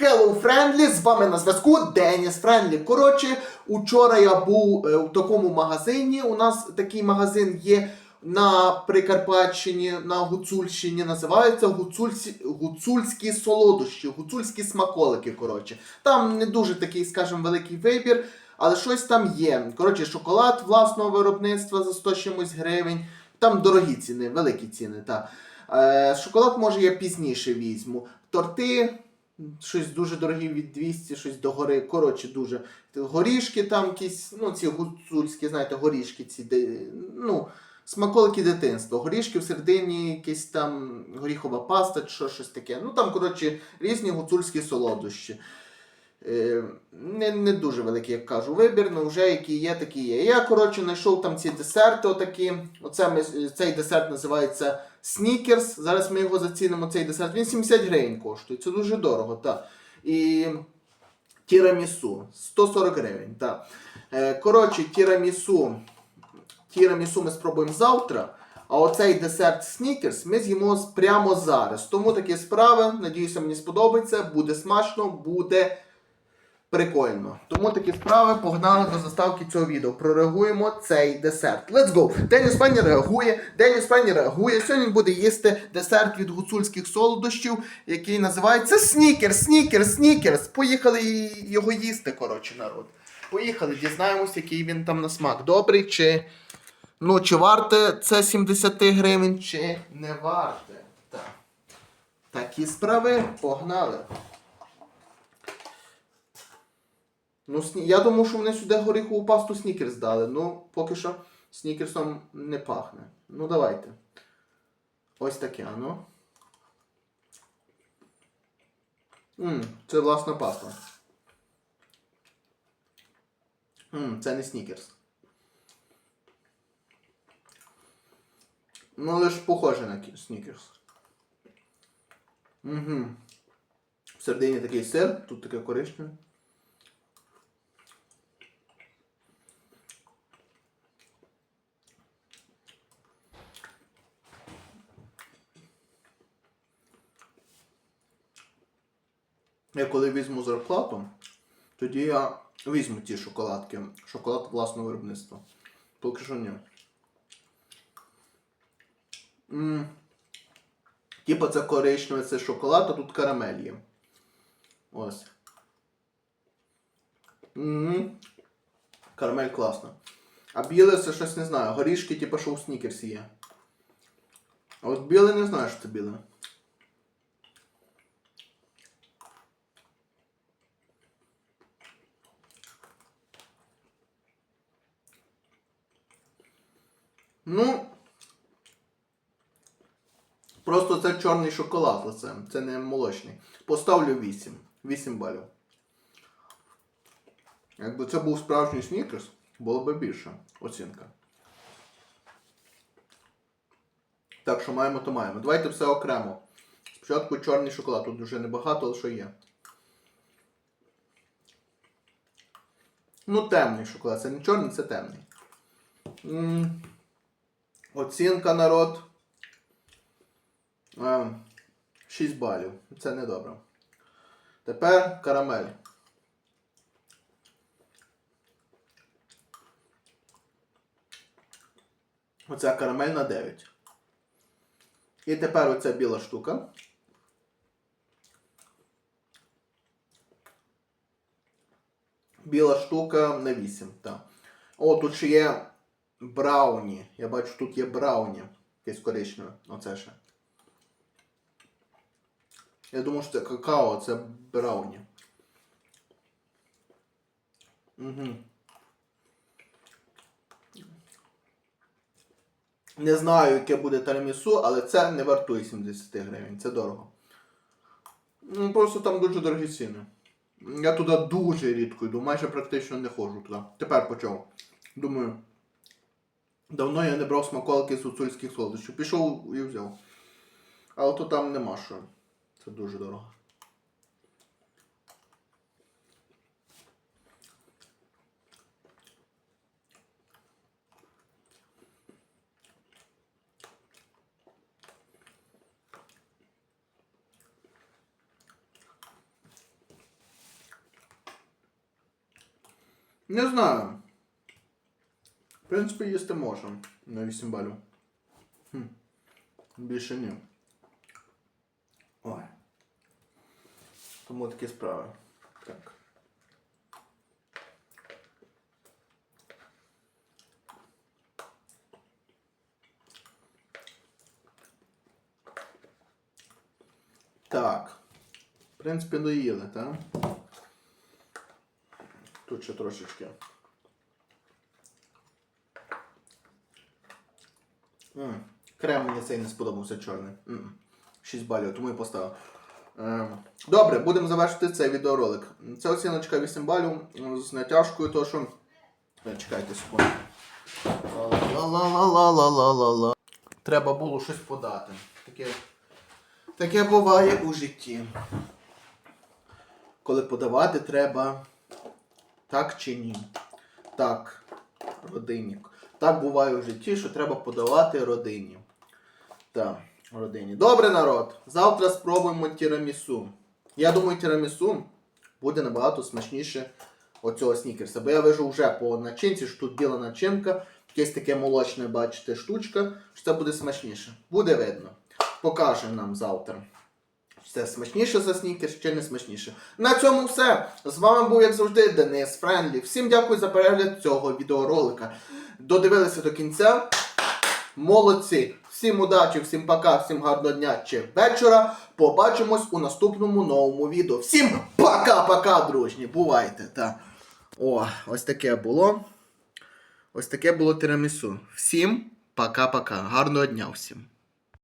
Hello Friendly, з вами на зв'язку Деніс Френдлі. Коротше, учора я був е, в такому магазині. У нас такий магазин є на Прикарпатщині, на Гуцульщині. Називається Гуцульські, Гуцульські солодощі, гуцульські смаколики. Коротше, там не дуже такий, скажімо, великий вибір, але щось там є. Коротше, шоколад власного виробництва за 100 чимось гривень. Там дорогі ціни, великі ціни. Та. Е, шоколад, може, я пізніше візьму. Торти. Щось дуже дорогі від 200, щось до гори. Коротше, дуже. Горішки там якісь, ну, ці гуцульські, знаєте, горішки ці, ну, смаколики дитинства. Горішки всередині, якась там горіхова паста, чи що, щось таке. Ну там, коротше, різні гуцульські солодощі. Е, не, не дуже великий, як кажу, вибір, але вже які є, такі є. Я, коротше, знайшов там ці десерти. Отакі. Оце ми, цей десерт називається Снікерс. Зараз ми його зацінимо, цей десерт. Він 70 гривень коштує. Це дуже дорого, так. І тірамісу 140 гривень. так. Е, коротше, тірамісу. Тірамісу ми спробуємо завтра. А оцей десерт Снікерс ми з'їмо прямо зараз. Тому такі справи. Надіюся, мені сподобається. Буде смачно, буде прикольно. Тому такі справи погнали до заставки цього відео. Прореагуємо цей десерт. Let's go! Деніс Пані реагує. Деніс Пані реагує. Сьогодні буде їсти десерт від гуцульських солодощів, який називається Снікерс, Снікерс, Снікерс. Поїхали його їсти, коротше, народ. Поїхали, дізнаємось, який він там на смак. Добрий чи. Ну, чи варте це 70 гривень, чи не варте. Так. Такі справи погнали. Ну, сні... я думав, що вони сюди горіхову пасту снікерс дали. Ну, поки що снікерсом не пахне. Ну, давайте. Ось таке, ну. Мм, це власна паста. Мм, це не снікерс. Ну, ж похоже на снікерс. Угу. Всередині такий сир, тут таке коричневе. Я коли візьму зарплату, тоді я візьму ті шоколадки. Шоколад власного виробництва. Поки що ні. Типа це коричневе, це шоколад, а тут карамель є. Ось. Угу. Карамель класна. А біле це щось не знаю. Горішки, типа що у снікерсі є. А от біле не знаю, що це біле. Ну. Просто це чорний шоколад оце. Це не молочний. Поставлю 8. 8 балів. Якби це був справжній снікерс, було б більше оцінка. Так що маємо, то маємо. Давайте все окремо. Спочатку чорний шоколад. Тут вже небагато, але що є. Ну, темний шоколад. Це не чорний, це темний. М, Оцінка народ. 6 балів. Це не добре. Тепер карамель. Оця карамель на 9. І тепер оця біла штука. Біла штука на 8. Так. О, тут ще є брауні. Я бачу, тут є брауні. Якесь коричневе. Оце ще. Я думаю, що це какао, це брауні. Угу. Не знаю, яке буде тарамісу, але це не вартує 70 гривень. Це дорого. Ну, просто там дуже дорогі ціни. Я туди дуже рідко йду, майже практично не ходжу туди. Тепер почав. Думаю. Давно я не брав смаколки з гуцульських солодощів. Пішов і взяв. Але то там нема що. Це дуже дорого. Не знаю. В принципі, їсти можна на 8 балів. Хм. Більше ні. Ой. Тому такі справи. Так. Так. В принципі, доїли, так? Тут ще трошечки. М, Крем мені цей не сподобався чорний. М, 6 балів, тому і поставив. Е, Добре, будемо завершити цей відеоролик. Це оціночка 8 балів з натяжкою, то що. Е, Чекайте секунду. Ла-ла-ла-ла-ла-ла-ла. Треба було щось подати. Таке, таке буває у житті. Коли подавати треба. Так чи ні? Так, родині. Так буває в житті, що треба подавати родині. Так, родині. Добре, народ. Завтра спробуємо тірамісу. Я думаю, тірамісу буде набагато смачніше оцього снікерса. Бо я вижу вже по начинці, що тут біла начинка, якесь таке молочне, бачите, штучка, що це буде смачніше. Буде видно. Покаже нам завтра. Це смачніше за снікерс, чи не смачніше. На цьому все. З вами був, як завжди, Денис Френдлі. Всім дякую за перегляд цього відеоролика. Додивилися до кінця. Молодці! Всім удачі, всім пока, всім гарного дня чи вечора. Побачимось у наступному новому відео. Всім пока-пока, дружні. Бувайте. Та. О, ось таке було. Ось таке було тирамісу. Всім пока-пока. Гарного дня всім.